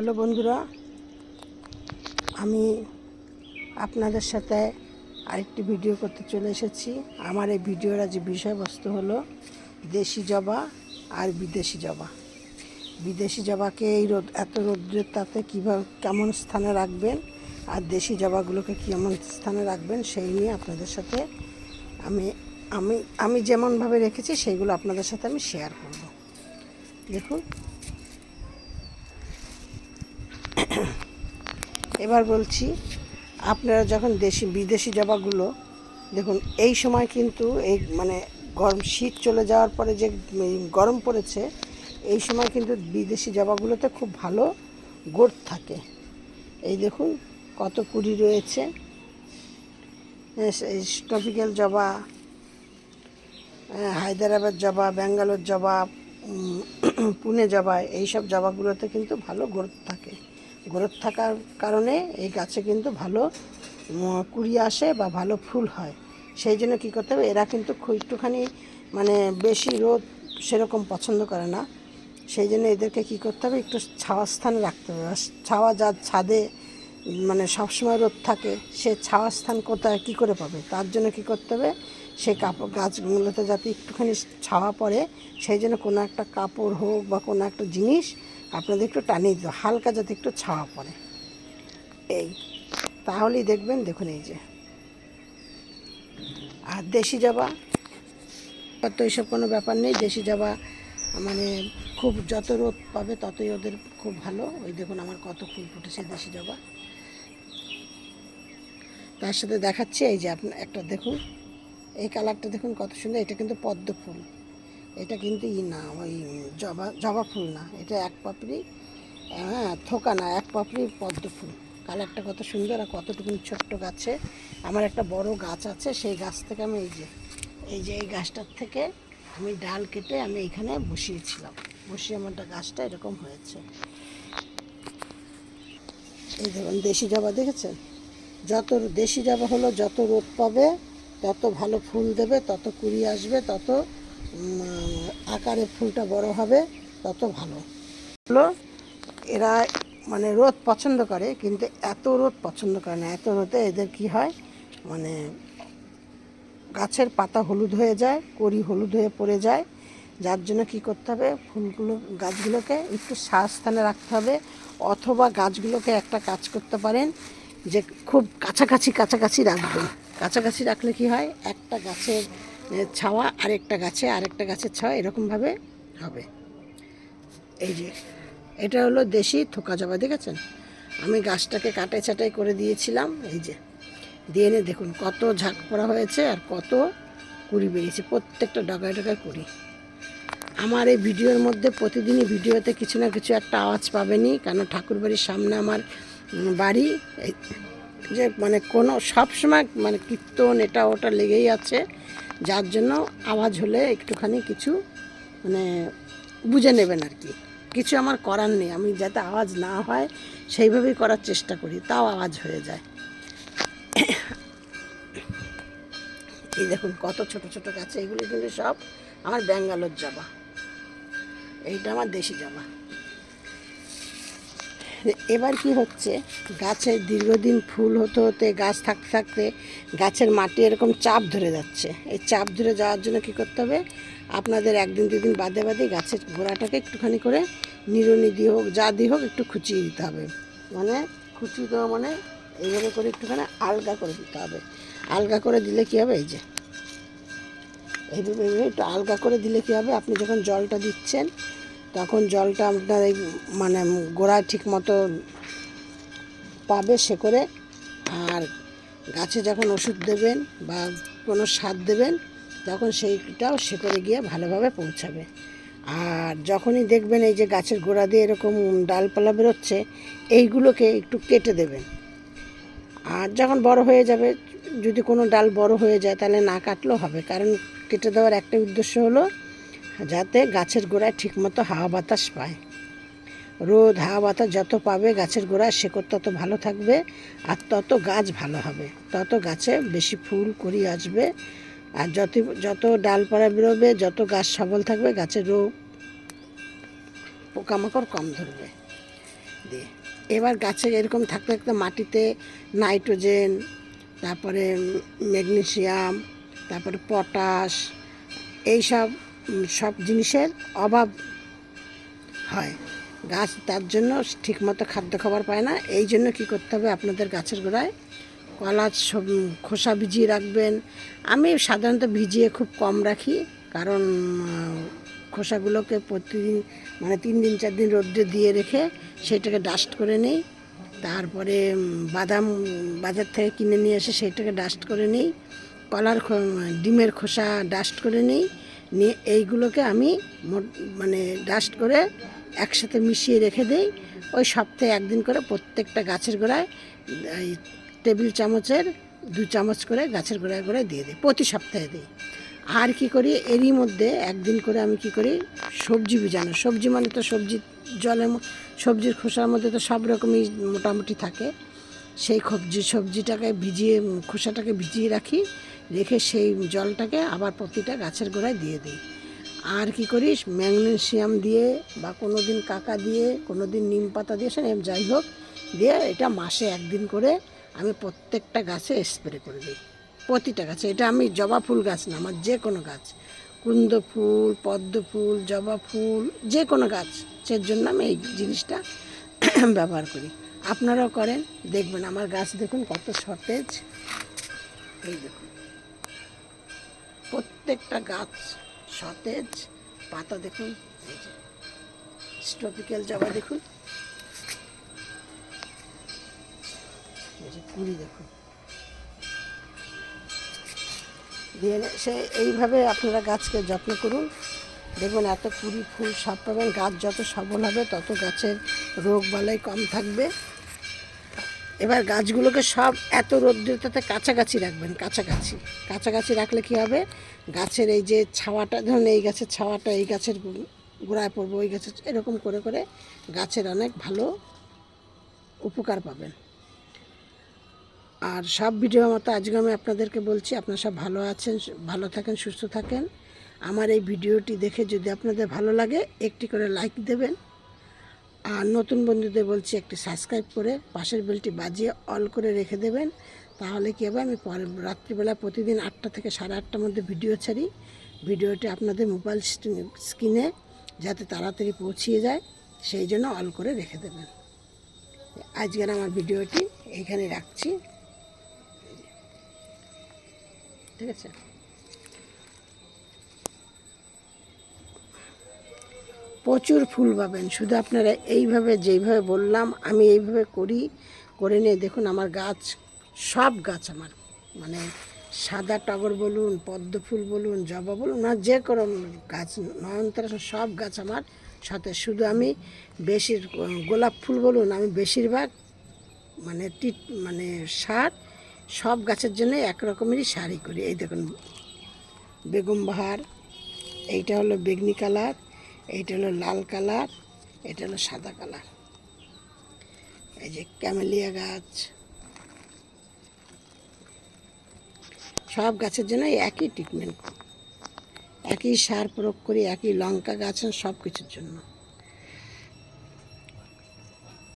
Hello বন্ধুরা, আমি আপনাদের সাথে আরেকটি ভিডিও করতে চলে এসেছি। আমার এই ভিডিওর আজ বিষয়বস্তু হলো দেশি জবা আর বিদেশি জবা। বিদেশি জবাকে এই রোদ, এত রৌদ্রের তাতে কীভাবে, কেমন স্থানে রাখবেন আর দেশি জবাগুলোকে কেমন স্থানে রাখবেন সেই নিয়ে আপনাদের সাথে আমি আমি আমি যেমনভাবে রেখেছি, সেইগুলো আপনাদের সাথে আমি শেয়ার করব। দেখুন। এবার বলছি, আপনারা যখন দেশি, বিদেশি জবাগুলো, দেখুন, এই সময় কিন্তু এই মানে গরম শীত চলে যাওয়ার পরে যে গরম পড়েছে, এই সময় কিন্তু বিদেশি জবাগুলোতে খুব ভালো গোট থাকে। এই দেখুন, কত কুড়ি রয়েছে। টপিক্যাল জবা হায়দ্রাবাদ জবা, ব্যাঙ্গালোর জবা পুনে জবা, এইসব জবাগুলোতে কিন্তু ভালো গ্রোথ থাকে। গ্রোথ থাকার কারণে এই গাছে কিন্তু ভালো কুড়ি আসে বা ভালো ফুল হয়। সেই জন্য কী করতে হবে, এরা কিন্তু খুব একটুখানি মানে বেশি রোদ সেরকম পছন্দ করে না। সেই জন্য এদেরকে কী করতে হবে, একটু ছাওয়া স্থানে রাখতে হবে। ছাওয়া যার ছাদে মানে সবসময় রোদ থাকে, সে ছাওয়া স্থান কোথায়, কী করে পাবে? তার জন্য কী করতে হবে সেই কাপড় গাছগুলোতে যাতে একটুখানি ছাওয়া পড়ে। সেই জন্য কোনো একটা কাপড় হোক বা কোনো একটা জিনিস আপনাদের একটু টানিয়ে দিতে হালকা যাতে একটু ছাওয়া পড়ে। এই, তাহলেই দেখবেন, দেখুন এই যে। আর দেশি জবা তো এইসব কোনো ব্যাপার নেই। দেশি জবা মানে খুব যত রোদ পাবে ততই ওদের খুব ভালো। ওই দেখুন আমার কত ফুল ফুটেছে দেশি জবা। তার সাথে দেখাচ্ছি, এই যে আপনার একটা দেখুন। এই কালারটা দেখুন কত সুন্দর, এটা কিন্তু পদ্ম ফুল। এটা কিন্তু ই না, ওই জবা জবা ফুল না। এটা এক পাপড়ি হ্যাঁ থোকা না, এক পাপড়ি পদ্ম ফুল। কালারটা কত সুন্দর আর কতটুকু ছোট্ট গাছে। আমার একটা বড় গাছ আছে, সেই গাছ থেকে আমি এই যে এই যে এই গাছটার থেকে আমি ডাল কেটে আমি এখানে বসিয়েছিলাম। বসিয়ে আমার গাছটা এরকম হয়েছে। এই দেখুন, দেশি জবা দেখেছেন? যত দেশি জবা হলো, যত রোদ পাবে, তত ভালো ফুল দেবে, তত কুড়ি আসবে, তত আকারে ফুলটা বড় হবে, তত ভালো। হলো, এরা মানে রোদ পছন্দ করে, কিন্তু এত রোদ পছন্দ করে না। এত রোদে এদের কি হয়? মানে গাছের পাতা হলুদ হয়ে যায়, কড়ি হলুদ হয়ে পড়ে যায়। যার জন্য কি করতে হবে? ফুলগুলো, গাছগুলোকে একটু স্থানে রাখতে হবে, অথবা গাছগুলোকে একটা কাজ করতে পারেন যে খুব কাছাকাছি কাছাকাছি রাখবেন। কাছাকাছি রাখলে কি হয়? একটা গাছের ছাওয়া আরেকটা গাছে, আরেকটা গাছের ছাওয়া এরকমভাবে হবে। এই যে, এটা হলো দেশি থোকা জবা, দেখেছেন? আমি গাছটাকে কাটাই ছাটাই করে দিয়েছিলাম, এই যে। দিয়ে এনে দেখুন কত ঝাঁক পড়া হয়েছে আর কত কুড়ি বেরিয়েছে, প্রত্যেকটা ডগায় ডগায় কুড়ি। আমার এই ভিডিওর মধ্যে প্রতিদিনই ভিডিওতে কিছু না কিছু একটা আওয়াজ পাবেনই কারণ ঠাকুরবাড়ির সামনে আমার বাড়ি যে মানে কোনো সব সময় মানে কীর্তন এটা ওটা লেগেই আছে। যার জন্য আওয়াজ হলে একটুখানি কিছু মানে বুঝে নেবেন আর কি। কিছু আমার করার নেই, আমি যাতে আওয়াজ না হয় সেইভাবেই করার চেষ্টা করি, তাও আওয়াজ হয়ে যায়। এই দেখুন কত ছোট ছোট গাছ, এগুলো কিন্তু সব আমার ব্যাঙ্গালোর জামা এইটা আমার দেশি জবা। এবার কি হচ্ছে? গাছের দীর্ঘদিন ফুল হতে হতে, গাছ থাকতে থাকতে গাছের মাটি এরকম চাপ ধরে যাচ্ছে। এই চাপ ধরে যাওয়ার জন্য কি করতে হবে? আপনাদের একদিন, দুদিন বাদে বাদে গাছের গোড়াটাকে একটুখানি করে নিড়ুনি দিয়ে হোক, যা দিয়ে হোক একটু খুঁচিয়ে দিতে হবে। মানে খুঁচিয়ে দেওয়া মানে এইভাবে করে একটুখানি আলগা করে দিতে হবে। আলগা করে দিলে কী হবে? এই যে, এইভাবে এইভাবে একটু আলগা করে দিলে কী হবে? আপনি যখন জলটা দিচ্ছেন তখন জলটা আপনার এই মানে গোড়ায় ঠিক মতো পাবে সে করে আর গাছে যখন ওষুধ দেবেন বা কোনো সার দেবেন, তখন সেইটাও সে করে গিয়ে ভালোভাবে পৌঁছাবে। আর যখনই দেখবেন এই যে গাছের গোড়া দিয়ে এরকম ডালপালা বেরোচ্ছে, এইগুলোকে একটু কেটে দেবেন। আর যখন বড় হয়ে যাবে, যদি কোনো ডাল বড় হয়ে যায়, তাহলে না কাটলেও হবে। কারণ কেটে দেওয়ার একটা উদ্দেশ্য হলো যাতে গাছের গোড়ায় ঠিকমতো হাওয়া বাতাস পায়। রোদ, হাওয়া বাতাস যত পাবে গাছের গোড়ায় শেকড় তত ভালো থাকবে আর তত গাছ ভালো হবে। তত গাছে বেশি ফুল করি আসবে আর যত যত ডালপালা বেরোবে, যত গাছ সবল থাকবে, গাছের রোগ, পোকামাকড় কম ধরবে। দিয়ে এবার গাছে এরকম থাকতে থাকতে মাটিতে নাইট্রোজেন, তারপরে ম্যাগনেসিয়াম তারপরে পটাশ, এইসব সব জিনিসের অভাব হয়। গাছ তার জন্য ঠিকমতো খাদ্য খাবার পায় না। এই জন্য কী করতে হবে? আপনাদের গাছের গোড়ায় কলা সব খোসা ভিজিয়ে রাখবেন। আমি সাধারণত ভিজিয়ে খুব কম রাখি। কারণ খোসাগুলোকে প্রতিদিন মানে তিন দিন, চার দিন রোদ্রে দিয়ে রেখে সেটাকে ডাস্ট করে নিই। তারপরে বাদাম বাজার থেকে কিনে নিয়ে এসে সেটাকে ডাস্ট করে নিই। কলার ডিমের খোসা ডাস্ট করে নিই। নিয়ে এইগুলোকে আমি মানে ডাস্ট করে একসাথে মিশিয়ে রেখে দিই। ওই সপ্তাহে একদিন করে প্রত্যেকটা গাছের গোড়ায় টেবিল চামচের দু চামচ করে গাছের গোড়ায় গোড়ায় দিয়ে দিই, প্রতি সপ্তাহে দিই। আর কি করি, এরই মধ্যে একদিন করে আমি কি করি, সবজি ভিজানো, সবজি মানে তো সবজি জলের সবজির খোসার মধ্যে তো সব রকমই মোটামুটি থাকে। সেই সবজি সবজিটাকে ভিজিয়ে, খোসাটাকে ভিজিয়ে রাখি। রেখে সেই জলটাকে আবার প্রতিটা গাছের গোড়ায় দিয়ে দিই। আর কি করিস? ম্যাগনেসিয়াম দিয়ে বা কোনো দিন কাকা দিয়ে কোনো দিন নিম পাতা দিয়ে, সে যাই হোক, দিয়ে এটা মাসে একদিন করে আমি প্রত্যেকটা গাছে স্প্রে করে দিই। প্রতিটা গাছে। এটা আমি জবা ফুল গাছ না, আমার যে কোনো গাছ। কুন্দ ফুল, পদ্ম ফুল, জবা ফুল, যে কোনো গাছের জন্য আমি এই জিনিসটা ব্যবহার করি। আপনারাও করেন, দেখবেন। আমার গাছ দেখুন কত সতেজ। এই দেখুন। প্রত্যেকটা গাছ সতেজ, পাতা দেখুন স্ট্রপিক্যাল জবা দেখুন। কুড়ি দেখুন। দিয়ে সে এইভাবে আপনারা গাছকে যত্ন করুন। দেখবেন এত কুড়ি ফুল সব পাবেন, গাছ যত সবল হবে তত গাছের রোগ বালাই কম থাকবে। এবার গাছগুলোকে সব এত রৌদ্রতাতে কাছাকাছি রাখবেন, কাছাকাছি। কাছাকাছি রাখলে কি হবে? গাছের এই যে ছাওয়াটা, ধরুন এই গাছের ছাওয়াটা, এই গাছের গোড়ায় পড়বে, ওই গাছের এরকম করে করে গাছের অনেক ভালো উপকার পাবেন। আর সব ভিডিও মতো আজকে আমি আপনাদেরকে বলছি, আপনারা সব ভালো আছেন ভালো থাকেন, সুস্থ থাকেন। আমার এই ভিডিওটি দেখে যদি আপনাদের ভালো লাগে, একটি করে লাইক দেবেন। আর নতুন বন্ধুদের বলছি একটি সাবস্ক্রাইব করে পাশের বেলটি বাজিয়ে অল করে রেখে দেবেন। তাহলে কী হবে? আমি পরে রাত্রিবেলা প্রতিদিন আটটা থেকে সাড়ে আটটার মধ্যে ভিডিও ছাড়ি। ভিডিওটি আপনাদের মোবাইল স্ক্রিনে যাতে তাড়াতাড়ি পৌঁছিয়ে যায়। সেই জন্য অল করে রেখে দেবেন। আজকের আমার ভিডিওটি এইখানে রাখছি। ঠিক আছে? প্রচুর ফুল পাবেন। শুধু আপনারা এইভাবে যেইভাবে বললাম, আমি এইভাবে করি, করে নিয়ে দেখুন আমার গাছ, সব গাছ আমার। মানে সাদা টগর বলুন, পদ্ম ফুল বলুন, জবা বলুন, না যে কোনো গাছ, নয়নতারা সব গাছ আমার সাথে। শুধু আমি বেশির, গোলাপ ফুল বলুন, আমি বেশিরভাগ মানে টিট মানে সার সব গাছের জন্য এক রকমেরই সারই করি। এই দেখুন বেগম বাহার, এইটা হলো বেগনি কালার এইটা হলো লাল কালার, এটা হলো সাদা কালার। এই যে ক্যামেলিয়া গাছ। সব গাছের জন্য একই ট্রিটমেন্ট একই সার প্রয়োগ করি, একই লঙ্কা গাছ সব কিছুর জন্য।